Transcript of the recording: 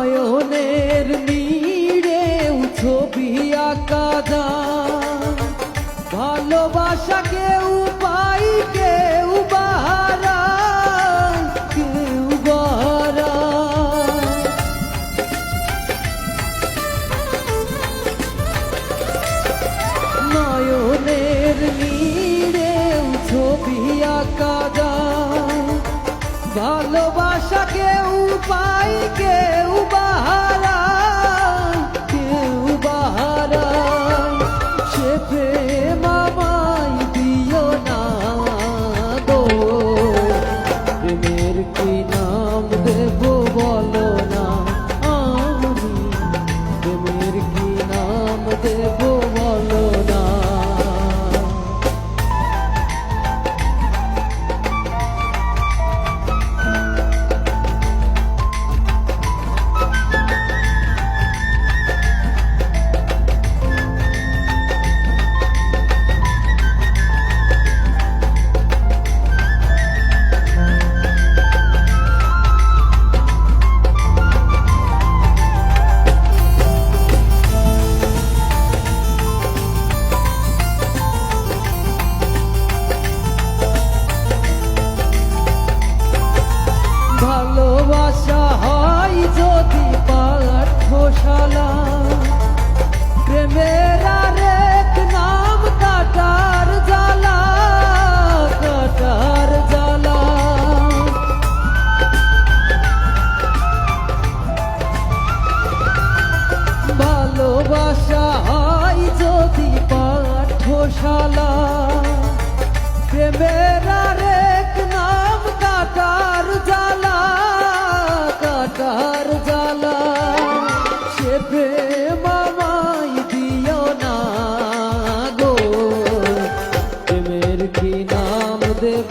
নয়নের নীড়ে ছবি আঁকা ভালোবাসা কেউ পাই, কেউ বাহারায় কেউ বাহারায় নয়নের নীড়ে ছবি আঁকা ভালোবাসা কেউ পাই, কেউ পাঠশালা প্রেমের আরেক নাম কাটার জালা কাটার জালা সে প্রেম আমায় দিও না গো, প্রেমের কি নাম দেব